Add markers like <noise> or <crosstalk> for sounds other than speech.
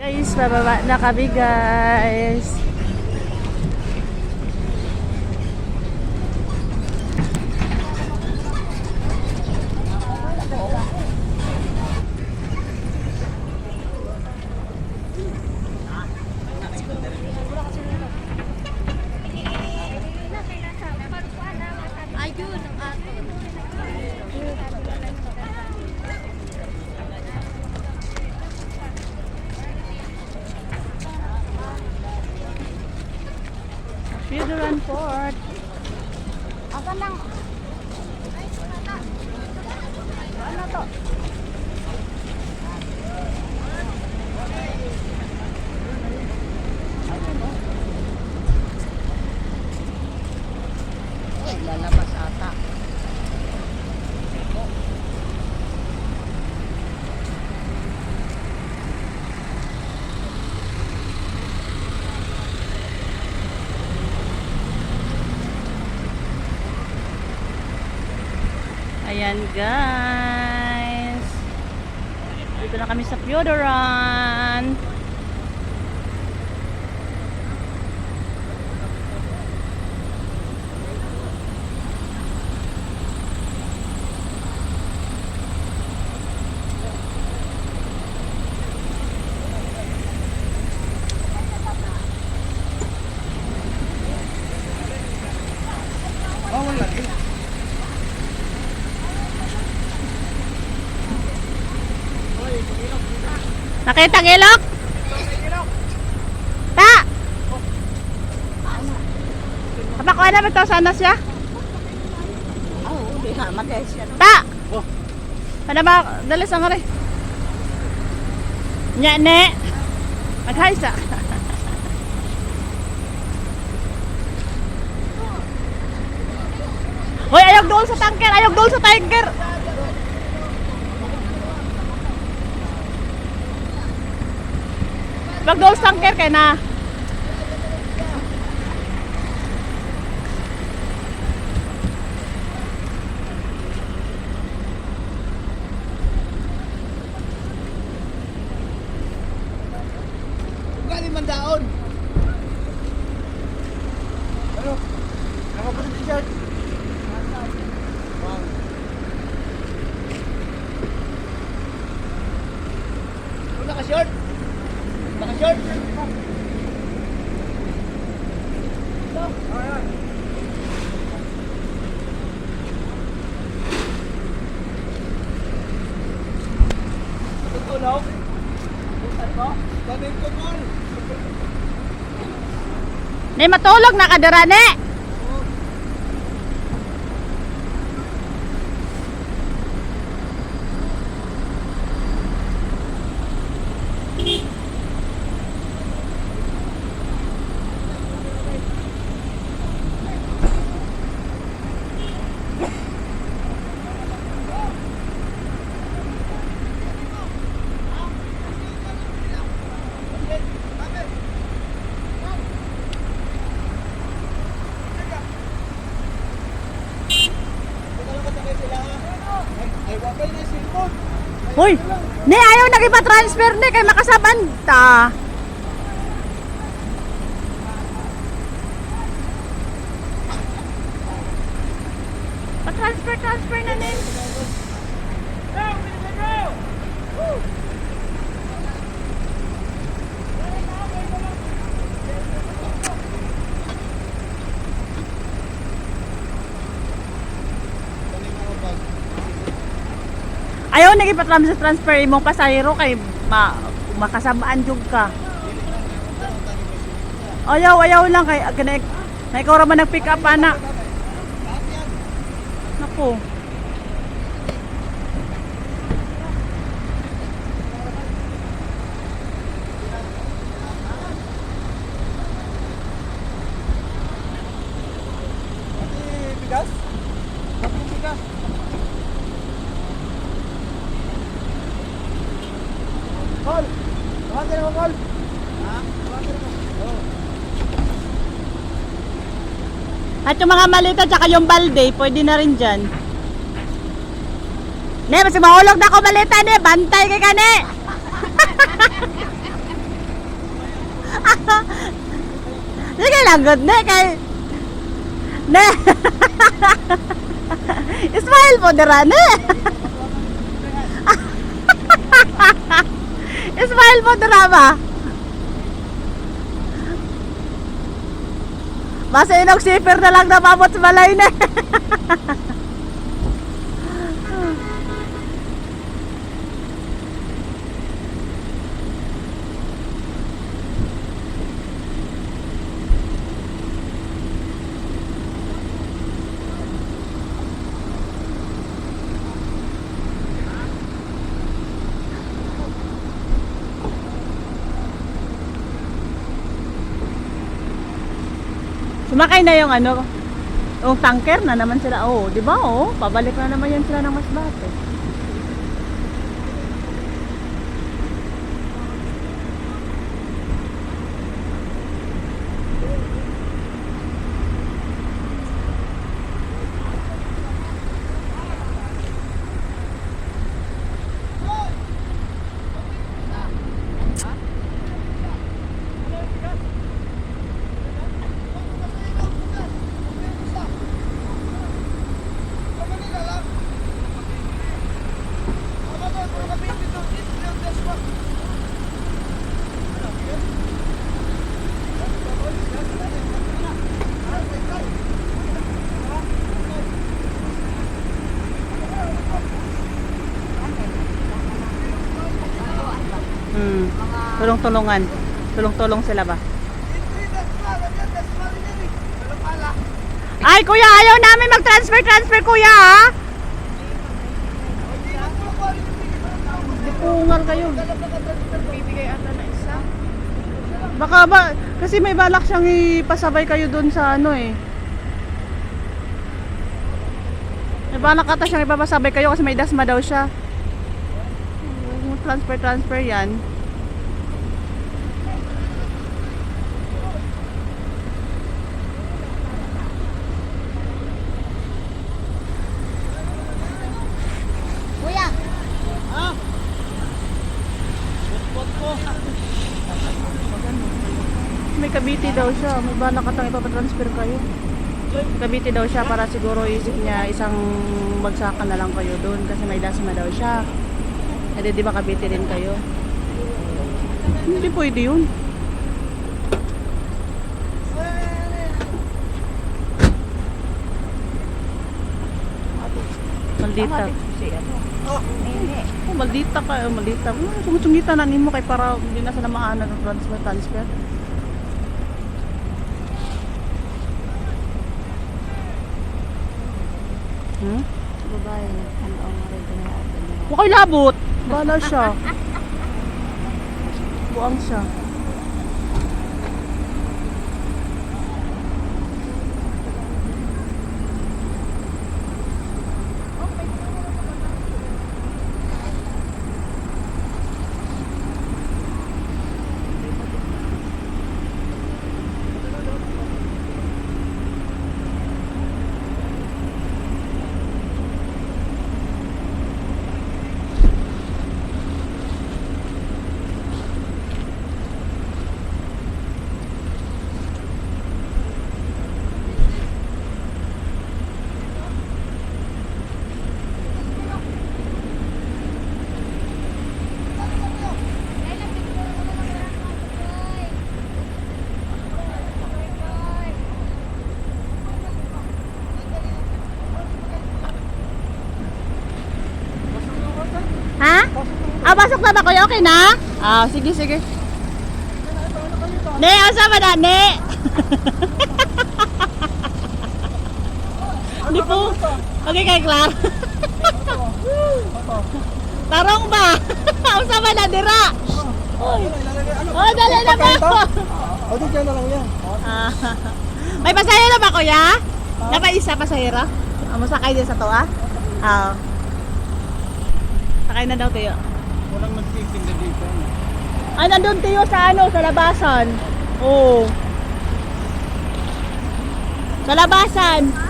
Guys, bababa na kami guys. Asa lang? Ano to? Ay, lalabas ata. Ayan guys. Dito na kami sa Fiodoran. Nakita ang ilok? Ta! Kapakuha na ba ito? Sana siya? Oo, di nga matay siya. Ta! Ano ba? Dalas ang rin. Nya ne. Maghay sa. Hoy, ayog doon sa tanker! Ayog doon sa tanker! Wag doon sa tanker kay na. Ugali man daon. Ni matulog na kadira ne. Ay, wapay na yung cellphone. Hoy, ni ayaw nagipa-transfer ni kay makasaban ta. Pa-transfer, transfer na ni. Ayaw nagipa-transfer transfer imong pasahero kay ma makasabaan jud ka. Ayaw, ayaw lang kay kanay na ikaw ra man nag-pick up ana. Naku. Tawagan ako, Carl. Ha? Tawagan ako. At yung mga malita tsaka yung balde, pwede na rin dyan. Ne, mas mahulog na ako malita, ne. Bantay kay ka, ne. <laughs> Sige lang, good, ne. Kay... Ne. <laughs> Smile po, dira, ne. <laughs> Smile po dira ba Basta inog na lang napabot sa balay ne <laughs> Sumakay na yung ano, yung tanker na naman sila. Oh, 'di ba? Oh, pabalik na naman yan sila ng Masbate. Hmm. Tulong-tulungan. Tulong-tulong sila ba? Ay, kuya, ayaw namin mag-transfer, transfer, kuya, ha? Dipungal kayo. Baka ba, kasi may balak siyang ipasabay kayo doon sa ano eh. May balak ata siyang ipapasabay kayo kasi may dasma daw siya. Transfer, transfer yan. May kabiti daw siya. May balak atang ipapatransfer kayo. Kabiti daw siya para siguro isip niya isang bagsakan na lang kayo doon kasi may dasma daw siya. Eh di ba kabiti din kayo? Hindi pwede yun. Maldita. si Nene. Oh, maldita ka, oh, maldita. Oh, sumutsungita na nimo kay para hindi na sa namaan ng transfer transfer. Hmm? Babae, ano ang rin na ata niya. Huwag kayo labot. Bala siya. <laughs> Buang siya. Ha? Ah, pasok na ba kayo? Okay na? Ah, sige, sige. Ne, asa ba na? Ne? Hindi po. Okay kay Clark. Tarong ba? Asa ba na dira? Oy. Oh, dali na ba? O, di na lang yan. Ah. May pasahero ba kuya? Napaisa pasahero? Ah, masakay din sa to ah? Ah. Sakay na daw tayo. Walang nagtitinda dito. Ah, nandun tayo sa ano, sa labasan. Oo. Sa labasan.